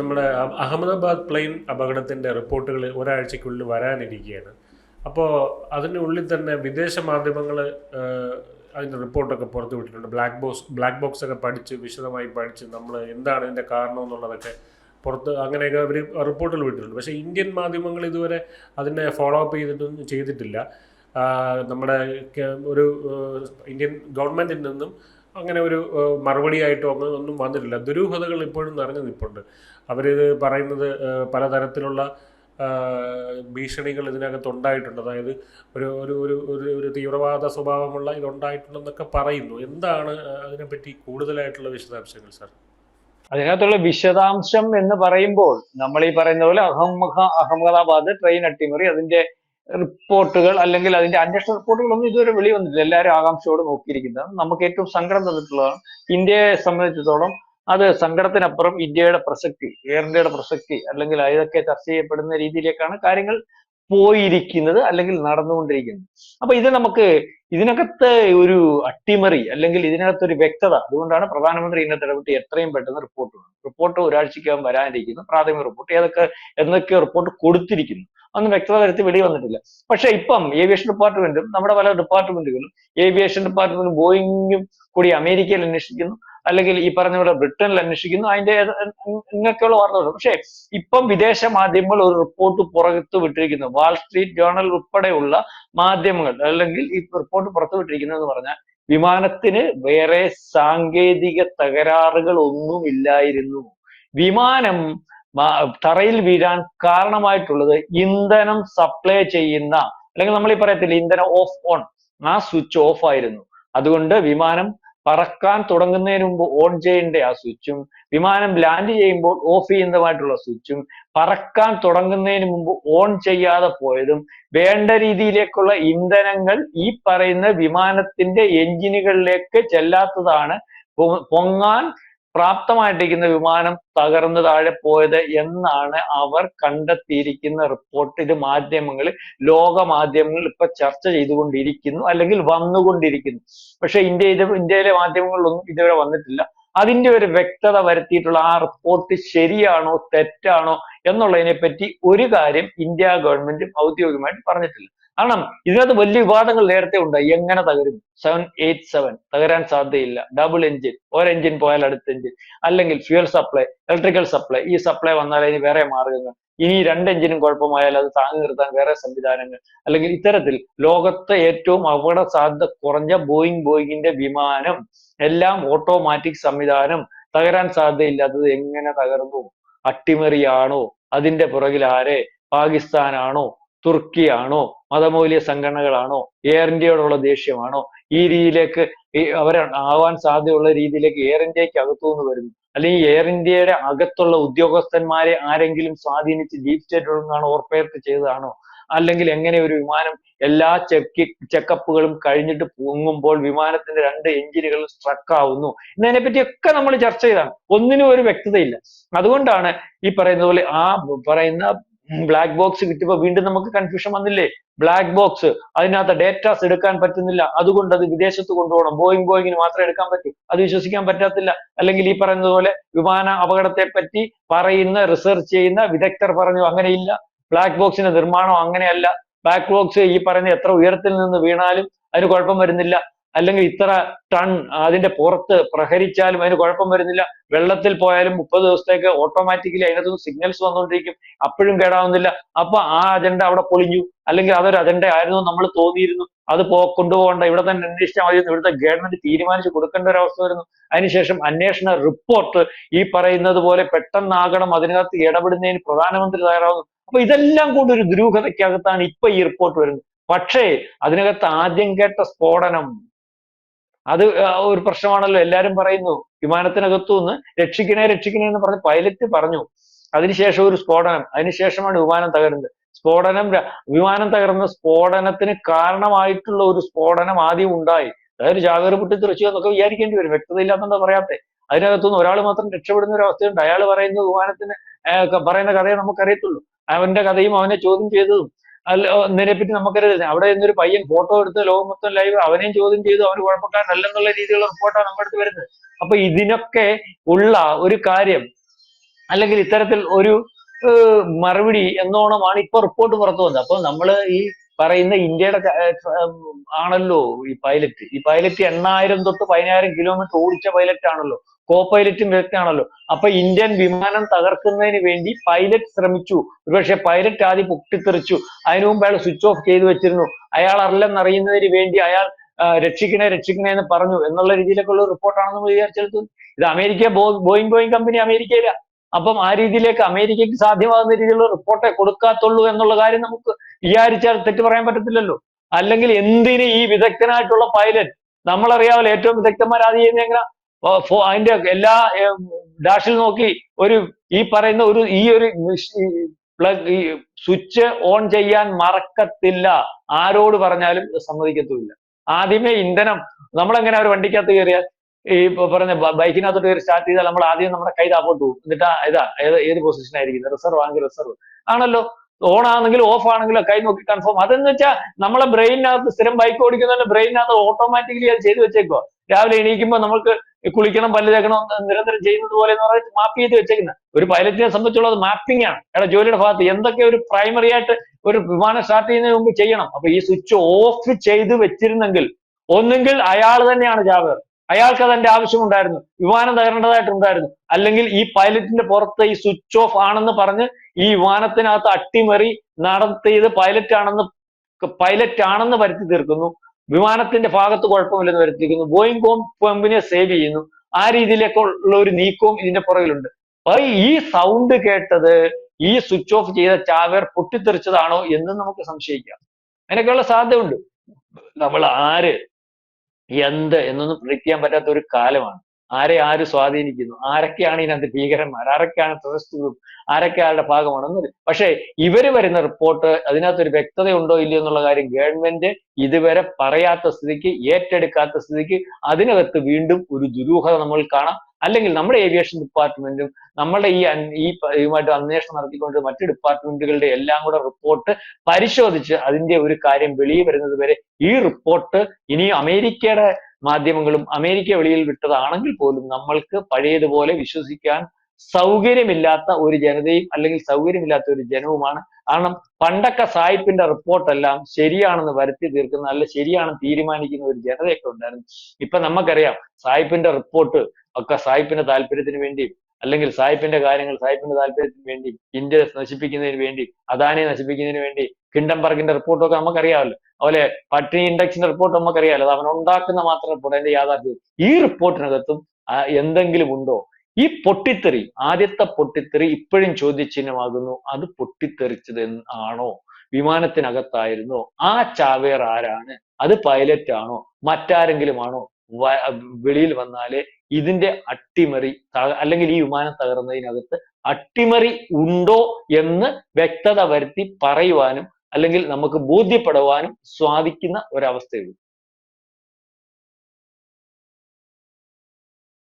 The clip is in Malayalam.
നമ്മുടെ അഹമ്മദാബാദ് പ്ലെയിൻ അപകടത്തിന്റെ റിപ്പോർട്ടുകൾ ഒരാഴ്ചക്കുള്ളിൽ വരാനിരിക്കുകയാണ്. അപ്പോൾ അതിനുള്ളിൽ തന്നെ വിദേശ മാധ്യമങ്ങൾ അതിന്റെ റിപ്പോർട്ടൊക്കെ പുറത്തു വിട്ടിട്ടുണ്ട്. ബ്ലാക്ക് ബോക്സ് ബ്ലാക്ക് ബോക്സ് ഒക്കെ പഠിച്ച് വിശദമായി പഠിച്ച് നമ്മൾ എന്താണ് ഇതിന്റെ കാരണം എന്നുള്ളതൊക്കെ പുറത്ത് അങ്ങനെയൊക്കെ അവർ റിപ്പോർട്ടുകൾ വിട്ടിട്ടുണ്ട്. പക്ഷേ ഇന്ത്യൻ മാധ്യമങ്ങൾ ഇതുവരെ അതിനെ ഫോളോ അപ്പ് ചെയ്തിട്ടൊന്നും ചെയ്തിട്ടില്ല. നമ്മുടെ ഒരു ഇന്ത്യൻ ഗവൺമെന്റിൽ നിന്നും അങ്ങനെ ഒരു മറുപടിയായിട്ടോ അങ്ങനെ ഒന്നും വന്നിട്ടില്ല. ദുരൂഹതകൾ ഇപ്പോഴും നിറഞ്ഞു നിൽപ്പുണ്ട്. അവരിത് പറയുന്നത് പലതരത്തിലുള്ള ഭീഷണികൾ ഇതിനകത്ത് ഉണ്ടായിട്ടുണ്ട്. അതായത് ഒരു ഒരു ഒരു ഒരു ഒരു തീവ്രവാദ സ്വഭാവമുള്ള ഇതുണ്ടായിട്ടുണ്ടെന്നൊക്കെ പറയുന്നു. എന്താണ് അതിനെപ്പറ്റി കൂടുതലായിട്ടുള്ള വിശദാംശങ്ങൾ സാർ? അതിനകത്തുള്ള വിശദാംശം എന്ന് പറയുമ്പോൾ നമ്മൾ ഈ പറയുന്ന പോലെ അഹമ്മ അഹമ്മദാബാദ് ട്രെയിൻ അട്ടിമറി അതിന്റെ റിപ്പോർട്ടുകൾ അല്ലെങ്കിൽ അതിന്റെ അന്വേഷണ റിപ്പോർട്ടുകളൊന്നും ഇതുവരെ വെളി വന്നിട്ടില്ല. എല്ലാവരും ആകാംക്ഷയോട് നോക്കിയിരിക്കുന്നതാണ് നമുക്ക് ഏറ്റവും സങ്കടം തന്നിട്ടുള്ളതാണ് ഇന്ത്യയെ സംബന്ധിച്ചിടത്തോളം അത് സങ്കടത്തിനപ്പുറം ഇന്ത്യയുടെ പ്രസക്തി എയർ ഇന്ത്യയുടെ പ്രസക്തി അല്ലെങ്കിൽ ഇതൊക്കെ ചർച്ച ചെയ്യപ്പെടുന്ന രീതിയിലേക്കാണ് കാര്യങ്ങൾ പോയിരിക്കുന്നത് അല്ലെങ്കിൽ നടന്നുകൊണ്ടിരിക്കുന്നത്. അപ്പൊ ഇത് നമുക്ക് ഇതിനകത്ത് ഒരു അട്ടിമറി അല്ലെങ്കിൽ ഇതിനകത്ത് ഒരു വ്യക്തത അതുകൊണ്ടാണ് പ്രധാനമന്ത്രി ഇന്നത്തെ ഇടപെട്ട് എത്രയും പെട്ടെന്ന് റിപ്പോർട്ട് വേണം റിപ്പോർട്ട് ഒരാഴ്ചക്കകം വരാനിരിക്കുന്നു. പ്രാഥമിക റിപ്പോർട്ട് ഏതൊക്കെ എന്നൊക്കെ റിപ്പോർട്ട് കൊടുത്തിരിക്കുന്നു. അന്ന് വ്യക്തത വരുത്തി വെളി വന്നിട്ടില്ല. പക്ഷെ ഇപ്പം ഏവിയേഷൻ ഡിപ്പാർട്ട്മെന്റും നമ്മുടെ പല ഡിപ്പാർട്ട്മെന്റുകളും ഏവിയേഷൻ ഡിപ്പാർട്ട്മെന്റ് ബോയിങ്ങും കൂടി അമേരിക്കയിൽ അന്വേഷിക്കുന്നു. അല്ലെങ്കിൽ ഈ പറഞ്ഞ പോലെ ബ്രിട്ടനിൽ അന്വേഷിക്കുന്നു. അതിന്റെ ഇങ്ങനെയൊക്കെയുള്ള വാർത്തകൾ പക്ഷേ ഇപ്പം വിദേശ മാധ്യമങ്ങൾ ഒരു റിപ്പോർട്ട് പുറത്തു വിട്ടിരിക്കുന്നു. വാൾ സ്ട്രീറ്റ് ജേർണൽ ഉൾപ്പെടെയുള്ള മാധ്യമങ്ങൾ അല്ലെങ്കിൽ ഈ റിപ്പോർട്ട് പുറത്തു വിട്ടിരിക്കുന്നു എന്ന് പറഞ്ഞാൽ വിമാനത്തിന് വേറെ സാങ്കേതിക തകരാറുകൾ ഒന്നുമില്ലായിരുന്നു വിമാനം തറയിൽ വീഴാൻ കാരണമായിട്ടുള്ളത് ഇന്ധനം സപ്ലൈ ചെയ്യുന്ന അല്ലെങ്കിൽ നമ്മൾ ഈ പറയത്തില്ല ഇന്ധനം ഓഫ് ഓൺ ആ സ്വിച്ച് ഓഫ് ആയിരുന്നു. അതുകൊണ്ട് വിമാനം പറക്കാൻ തുടങ്ങുന്നതിന് മുമ്പ് ഓൺ ചെയ്യേണ്ട ആ സ്വിച്ചും വിമാനം ലാൻഡ് ചെയ്യുമ്പോൾ ഓഫ് ചെയ്യുന്നതുമായിട്ടുള്ള സ്വിച്ചും പറക്കാൻ തുടങ്ങുന്നതിന് മുമ്പ് ഓൺ ചെയ്യാതെ പോയതും വേണ്ട രീതിയിലേക്കുള്ള ഇന്ധനങ്ങൾ ഈ പറയുന്ന വിമാനത്തിന്റെ എഞ്ചിനുകളിലേക്ക് ചെല്ലാത്തതാണ് പൊങ്ങാൻ പ്രാപ്തമായിട്ടിരിക്കുന്ന വിമാനം തകർന്ന് താഴെ പോയത് എന്നാണ് അവർ കണ്ടെത്തിയിരിക്കുന്ന റിപ്പോർട്ട് ഇത് മാധ്യമങ്ങൾ ലോക മാധ്യമങ്ങൾ ഇപ്പൊ ചർച്ച ചെയ്തുകൊണ്ടിരിക്കുന്നു അല്ലെങ്കിൽ വന്നുകൊണ്ടിരിക്കുന്നു. പക്ഷെ ഇന്ത്യ ഇത് ഇന്ത്യയിലെ മാധ്യമങ്ങളിലൊന്നും ഇതുവരെ വന്നിട്ടില്ല. അതിന്റെ ഒരു വ്യക്തത വരുത്തിയിട്ടുള്ള ആ റിപ്പോർട്ട് ശരിയാണോ തെറ്റാണോ എന്നുള്ളതിനെ പറ്റി ഒരു കാര്യം ഇന്ത്യ ഗവൺമെന്റ് ഔദ്യോഗികമായിട്ട് പറഞ്ഞിട്ടില്ല. കാരണം ഇതിനകത്ത് വലിയ വിവാദങ്ങൾ നേരത്തെ ഉണ്ട്. എങ്ങനെ തകരും? സെവൻ എയ്റ്റ് സെവൻ തകരാൻ സാധ്യതയില്ല. ഡബിൾ എഞ്ചിൻ ഒരു എഞ്ചിൻ പോയാൽ അടുത്ത എഞ്ചിൻ അല്ലെങ്കിൽ ഫ്യൂൽ സപ്ലൈ ഇലക്ട്രിക്കൽ സപ്ലൈ ഈ സപ്ലൈ വന്നാൽ ഇനി വേറെ മാർഗങ്ങൾ. ഇനി രണ്ട് എഞ്ചിനും കുഴപ്പമായാൽ അത് താങ്ങി നിർത്താൻ വേറെ സംവിധാനങ്ങൾ. അല്ലെങ്കിൽ ഇത്തരത്തിൽ ലോകത്തെ ഏറ്റവും അപകട സാധ്യത കുറഞ്ഞ ബോയിങ് ബോയിങ്ങിന്റെ വിമാനം എല്ലാം ഓട്ടോമാറ്റിക് സംവിധാനം. തകരാൻ സാധ്യതയില്ലാത്തത് എങ്ങനെ തകർന്നു? അട്ടിമറിയാണോ? അതിന്റെ പുറകിൽ ആരെ? പാകിസ്ഥാനാണോ? തുർക്കിയാണോ? മതമൗലിക സംഘടനകളാണോ? എയർ ഇന്ത്യയോടുള്ള ദേഷ്യമാണോ? ഈ രീതിയിലേക്ക് അവരെ ആവാൻ സാധ്യതയുള്ള രീതിയിലേക്ക് എയർ ഇന്ത്യയ്ക്ക് അകത്തുനിന്ന് വരുന്നു. അല്ലെങ്കിൽ എയർ ഇന്ത്യയുടെ അകത്തുള്ള ഉദ്യോഗസ്ഥന്മാരെ ആരെങ്കിലും സ്വാധീനിച്ച് ഡീപ് സ്റ്റേറ്റ് ഒഴുങ്ങാണ് ഓർപ്പേർത്ത് ചെയ്തതാണോ? അല്ലെങ്കിൽ എങ്ങനെ ഒരു വിമാനം എല്ലാ ചെക്ക് ചെക്കപ്പുകളും കഴിഞ്ഞിട്ട് പൊങ്ങുമ്പോൾ വിമാനത്തിന്റെ രണ്ട് എഞ്ചിനുകൾ സ്ട്രക്ക് ആവുന്നു? എന്നതിനെ പറ്റിയൊക്കെ നമ്മൾ ചർച്ച ചെയ്താണ്. ഒന്നിനും ഒരു വ്യക്തതയില്ല. അതുകൊണ്ടാണ് ഈ പറയുന്ന പോലെ ആ പറയുന്ന ബ്ലാക്ക് ബോക്സ് കിട്ടിയപ്പോ വീണ്ടും നമുക്ക് കൺഫ്യൂഷൻ വന്നില്ലേ? ബ്ലാക്ക് ബോക്സ് അതിനകത്ത് ഡേറ്റാസ് എടുക്കാൻ പറ്റുന്നില്ല. അതുകൊണ്ട് അത് വിദേശത്ത് കൊണ്ടുപോകണം. ബോയിങ് ബോയിങ്ങിന് മാത്രമേ എടുക്കാൻ പറ്റൂ. അത് വിശ്വസിക്കാൻ പറ്റത്തില്ല. അല്ലെങ്കിൽ ഈ പറയുന്നത് പോലെ വിമാന അപകടത്തെ പറ്റി പറയുന്ന റിസർച്ച് ചെയ്യുന്ന വിദഗ്ധർ പറഞ്ഞു അങ്ങനെയില്ല. ബ്ലാക്ക് ബോക്സിന്റെ നിർമ്മാണം അങ്ങനെയല്ല. ബ്ലാക്ക് ബോക്സ് ഈ പറയുന്ന എത്ര ഉയരത്തിൽ നിന്ന് വീണാലും അതിന് കുഴപ്പം വരുന്നില്ല. അല്ലെങ്കിൽ ഇത്ര ടൺ അതിന്റെ പുറത്ത് പ്രഹരിച്ചാലും അതിന് കുഴപ്പം വരുന്നില്ല. വെള്ളത്തിൽ പോയാലും മുപ്പത് ദിവസത്തേക്ക് ഓട്ടോമാറ്റിക്കലി അതിനകത്ത് സിഗ്നൽസ് വന്നുകൊണ്ടിരിക്കും. അപ്പോഴും കേടാവുന്നില്ല. അപ്പൊ ആ അജണ്ട അവിടെ പൊളിഞ്ഞു. അല്ലെങ്കിൽ അതൊരു അജണ്ട ആയിരുന്നു നമ്മൾ തോന്നിയിരുന്നു. അത് പോ കൊണ്ടുപോകേണ്ട ഇവിടെ തന്നെ അന്വേഷിച്ചാൽ മതി ഇവിടുത്തെ ഗവൺമെന്റ് തീരുമാനിച്ചു കൊടുക്കേണ്ട ഒരു അവസ്ഥ വരുന്നു. അതിനുശേഷം അന്വേഷണ റിപ്പോർട്ട് ഈ പറയുന്നത് പോലെ പെട്ടെന്നാകണം അതിനകത്ത് ഇടപെടുന്നതിന് പ്രധാനമന്ത്രി തയ്യാറാവുന്നു. അപ്പൊ ഇതെല്ലാം കൂടി ഒരു ദുരൂഹതയ്ക്കകത്താണ് ഇപ്പൊ ഈ റിപ്പോർട്ട് വരുന്നത്. പക്ഷേ അതിനകത്ത് ആദ്യം കേട്ട സ്ഫോടനം അത് ഒരു പ്രശ്നമാണല്ലോ. എല്ലാരും പറയുന്നു വിമാനത്തിനകത്തു നിന്ന് രക്ഷിക്കണേ രക്ഷിക്കണേ എന്ന് പറഞ്ഞ് പൈലറ്റ് പറഞ്ഞു. അതിനുശേഷം ഒരു സ്ഫോടനം. അതിനുശേഷമാണ് വിമാനം തകരുന്നത്. സ്ഫോടനം വിമാനം തകർന്ന സ്ഫോടനത്തിന് കാരണമായിട്ടുള്ള ഒരു സ്ഫോടനം ആദ്യം ഉണ്ടായി. അതായത് ജാഗർ പൊട്ടിത്തെറിച്ചു എന്നൊക്കെ വിചാരിക്കേണ്ടി വരും. വ്യക്തത ഇല്ലാത്തതാ പറയാത്തെ. അതിനകത്തുനിന്ന് ഒരാൾ മാത്രം രക്ഷപ്പെടുന്ന ഒരു അവസ്ഥയുണ്ട്. അയാൾ പറയുന്ന വിമാനത്തിന് പറയുന്ന കഥയെ നമുക്കറിയത്തുള്ളൂ. അവന്റെ കഥയും അവനെ ചോദ്യം ചെയ്തതും അല്ല എന്നതിനെപ്പറ്റി നമുക്കൊരു അവിടെ നിന്നൊരു പയ്യൻ ഫോട്ടോ എടുത്ത് ലോകം മൊത്തം ലൈവ് അവനെയും ചോദ്യം ചെയ്തു അവന് കുഴപ്പക്കാരനല്ലെന്നുള്ള രീതിയിലുള്ള റിപ്പോർട്ടാണ് നമ്മുടെ അടുത്ത് വരുന്നത്. അപ്പൊ ഇതിനൊക്കെ ഉള്ള ഒരു കാര്യം അല്ലെങ്കിൽ ഇത്തരത്തിൽ ഒരു മറുപടി എന്നോണമാണ് ഇപ്പൊ റിപ്പോർട്ട് പുറത്തു വന്നത്. അപ്പൊ നമ്മൾ ഈ പറയുന്ന ഇന്ത്യയുടെ ആണല്ലോ ഈ പൈലറ്റ് ഈ പൈലറ്റ് എണ്ണായിരം തൊട്ട് പതിനായിരം കിലോമീറ്റർ ഓടിച്ച പൈലറ്റ് ആണല്ലോ. കോ പൈലറ്റും ആണല്ലോ അപ്പൊ ഇന്ത്യൻ വിമാനം തകർക്കുന്നതിന് വേണ്ടി പൈലറ്റ് ശ്രമിച്ചു. ഒരുപക്ഷെ പൈലറ്റ് ആദ്യം പൊട്ടിത്തെറിച്ചു. അതിനു മുമ്പ് അയാൾ സ്വിച്ച് ഓഫ് ചെയ്തു വെച്ചിരുന്നു. അയാൾ അറിയുന്നതിന് വേണ്ടി അയാൾ രക്ഷിക്കണേ രക്ഷിക്കണേ എന്ന് പറഞ്ഞു എന്നുള്ള രീതിയിലൊക്കെ ഉള്ള റിപ്പോർട്ടാണെന്ന് നമ്മൾ വിചാരിച്ചെടുത്തു. ഇത് അമേരിക്ക ബോയിങ് ബോയിങ് കമ്പനി അമേരിക്കയില. അപ്പം ആ രീതിയിലേക്ക് അമേരിക്കയ്ക്ക് സാധ്യമാകുന്ന രീതിയിലുള്ള റിപ്പോർട്ടേ കൊടുക്കാത്തുള്ളൂ എന്നുള്ള കാര്യം നമുക്ക് വിചാരിച്ചാൽ തെറ്റ് പറയാൻ പറ്റത്തില്ലല്ലോ. അല്ലെങ്കിൽ എന്തിന് ഈ വിദഗ്ധനായിട്ടുള്ള പൈലറ്റ് നമ്മളറിയാവല്ലോ ഏറ്റവും വിദഗ്ധന്മാർ ആദ്യം ചെയ്യുന്നത് എങ്ങനെ അതിന്റെ എല്ലാ ഡാഷിൽ നോക്കി ഒരു ഈ പറയുന്ന ഒരു ഈ ഒരു പ്ലഗ് ഈ സ്വിച്ച് ഓൺ ചെയ്യാൻ മറക്കത്തില്ല. ആരോട് പറഞ്ഞാലും സമ്മതിക്കത്തുമില്ല. ആദ്യമേ ഇന്ധനം നമ്മളെങ്ങനെ ഒരു വണ്ടിക്കകത്ത് കയറിയാൽ ഈ പറഞ്ഞ ബൈക്കിനകത്തോട്ട് കയറി സ്റ്റാർട്ട് ചെയ്താൽ നമ്മൾ ആദ്യം നമ്മുടെ കൈ താപ്പോട്ട് പോകും. എന്നിട്ട് ഇതാ ഏത് ഏത് പൊസിഷൻ ആയിരിക്കുന്നത് റിസർവ് ആണെങ്കിൽ റിസർവ് ആണല്ലോ? ഓൺ ആണെങ്കിലും ഓഫ് ആണെങ്കിലും കൈ നോക്കി കൺഫേം അതെന്ന് വെച്ചാൽ നമ്മളെ ബ്രെയിനകത്ത് സ്ഥിരം ബൈക്ക് ഓടിക്കുന്നതിന്റെ ബ്രെയിനകത്ത് ഓട്ടോമാറ്റിക്കലി അത് ചെയ്തു വെച്ചേക്കുക രാവിലെ എണീക്കുമ്പോൾ നമുക്ക് കുളിക്കണം പല്ല് തേക്കണം നിരന്തരം ചെയ്യുന്നത് പോലെ എന്ന് പറഞ്ഞാൽ മാപ്പ് ചെയ്ത് വെച്ചേക്കുന്ന. ഒരു പൈലറ്റിനെ സംബന്ധിച്ചുള്ള അത് മാപ്പിംഗ് ആണ്. എടാ ജോലിയുടെ ഭാഗത്ത് എന്തൊക്കെ ഒരു പ്രൈമറി ആയിട്ട് ഒരു വിമാനം സ്റ്റാർട്ട് ചെയ്യുന്നതിന് മുമ്പ് ചെയ്യണം. അപ്പൊ ഈ സ്വിച്ച് ഓഫ് ചെയ്ത് വെച്ചിരുന്നെങ്കിൽ ഒന്നുകിൽ അയാൾ തന്നെയാണ് ജാവേർ അയാൾക്ക് അതിന്റെ ആവശ്യമുണ്ടായിരുന്നു. വിമാനം തകരേണ്ടതായിട്ടുണ്ടായിരുന്നു. അല്ലെങ്കിൽ ഈ പൈലറ്റിന്റെ പുറത്ത് ഈ സ്വിച്ച് ഓഫ് ആണെന്ന് പറഞ്ഞ് ഈ വിമാനത്തിനകത്ത് അട്ടിമറി നടത്തിയത് പൈലറ്റ് ആണെന്ന് പൈലറ്റ് ആണെന്ന് വരുത്തി തീർക്കുന്നു. വിമാനത്തിന്റെ ഭാഗത്ത് കുഴപ്പമില്ലെന്ന് വരുത്തിയിരിക്കുന്നു ബോയിങ് കോം പമ്പിനെ സേവ് ചെയ്യുന്നു. ആ രീതിയിലേക്കുള്ള ഒരു നീക്കവും ഇതിന്റെ പുറകിലുണ്ട്. അപ്പൊ ഈ സൗണ്ട് കേട്ടത് ഈ സ്വിച്ച് ഓഫ് ചെയ്ത ചാവേർ പൊട്ടിത്തെറിച്ചതാണോ എന്ന് നമുക്ക് സംശയിക്കാം. അതിനൊക്കെയുള്ള സാധ്യതയുണ്ട്. നമ്മൾ ആര്? എന്ത് എന്നൊന്നും പ്രിഡിക്ട് ചെയ്യാൻ പറ്റാത്ത ഒരു കാലമാണ്. ആരെ ആര് സ്വാധീനിക്കുന്നു? ആരൊക്കെയാണ് ഇതിനകത്ത് ഭീകരന്മാർ? ആരൊക്കെയാണ് ടെററിസ്റ്റ് ആരൊക്കെ ആരുടെ ഭാഗമാണെന്ന് പക്ഷേ ഇവർ വരുന്ന റിപ്പോർട്ട് അതിനകത്ത് ഒരു വ്യക്തത ഉണ്ടോ ഇല്ലയോ എന്നുള്ള കാര്യം ഗവൺമെന്റ് ഇതുവരെ പറയാത്ത സ്ഥിതിക്ക് ഏറ്റെടുക്കാത്ത സ്ഥിതിക്ക് അതിനകത്ത് വീണ്ടും ഒരു ദുരൂഹത നമ്മൾ കാണാം. അല്ലെങ്കിൽ നമ്മുടെ ഏവിയേഷൻ ഡിപ്പാർട്ട്മെന്റും നമ്മുടെ ഈ ഈ ഇതുമായിട്ട് അന്വേഷണം നടത്തിക്കൊണ്ട് മറ്റ് ഡിപ്പാർട്ട്മെന്റുകളുടെ എല്ലാം കൂടെ റിപ്പോർട്ട് പരിശോധിച്ച് അതിന്റെ ഒരു കാര്യം വെളിയിൽ വരുന്നത് വരെ ഈ റിപ്പോർട്ട് ഇനി അമേരിക്കയുടെ മാധ്യമങ്ങളും അമേരിക്ക വെളിയിൽ വിട്ടതാണെങ്കിൽ പോലും നമ്മൾക്ക് പഴയതുപോലെ വിശ്വസിക്കാൻ സൗകര്യമില്ലാത്ത ഒരു ജനതയും അല്ലെങ്കിൽ സൗകര്യമില്ലാത്ത ഒരു ജനവുമാണ് കാരണം പണ്ടൊക്കെ സായിപ്പിന്റെ റിപ്പോർട്ടെല്ലാം ശരിയാണെന്ന് വരുത്തി തീർക്കുന്ന അല്ല ശരിയാണെന്ന് തീരുമാനിക്കുന്ന ഒരു ജനതയൊക്കെ ഉണ്ടായിരുന്നു. ഇപ്പൊ നമുക്കറിയാം സായിപ്പിന്റെ റിപ്പോർട്ട് ഒക്കെ സായിപ്പിന്റെ താല്പര്യത്തിന് വേണ്ടി അല്ലെങ്കിൽ സായിപ്പിന്റെ കാര്യങ്ങൾ സായിപ്പിന്റെ താല്പര്യത്തിന് വേണ്ടി ഇന്ത്യ നശിപ്പിക്കുന്നതിന് വേണ്ടി അദാനിയെ നശിപ്പിക്കുന്നതിന് വേണ്ടി കിണ്ടംബർഗിന്റെ റിപ്പോർട്ടൊക്കെ നമുക്കറിയാമല്ലോ. അതുപോലെ പട്ടിണി ഇൻഡെക്സിന്റെ റിപ്പോർട്ട് നമുക്കറിയാമല്ലോ. അത് അവൻ ഉണ്ടാക്കുന്ന മാത്രം റിപ്പോർട്ട് അതിന്റെ യാഥാർത്ഥ്യം. ഈ റിപ്പോർട്ടിനകത്തും എന്തെങ്കിലും ഉണ്ടോ? ഈ പൊട്ടിത്തെറി ആദ്യത്തെ പൊട്ടിത്തെറി ഇപ്പോഴും ചോദ്യചിഹ്നമാകുന്നു. അത് പൊട്ടിത്തെറിച്ചത് ആണോ? വിമാനത്തിനകത്തായിരുന്നോ? ആ ചാവേർ ആരാണ്? അത് പൈലറ്റ് ആണോ? മറ്റാരെങ്കിലും ആണോ വെളിയിൽ വന്നാലേ ഇതിന്റെ അട്ടിമറി അല്ലെങ്കിൽ ഈ വിമാനം തകർന്നതിനകത്ത് അട്ടിമറി ഉണ്ടോ എന്ന് വ്യക്തത വരുത്തി പറയുവാനും അല്ലെങ്കിൽ നമുക്ക് ബോധ്യപ്പെടുവാനും സാധിക്കുന്ന ഒരവസ്ഥയുള്ളൂ.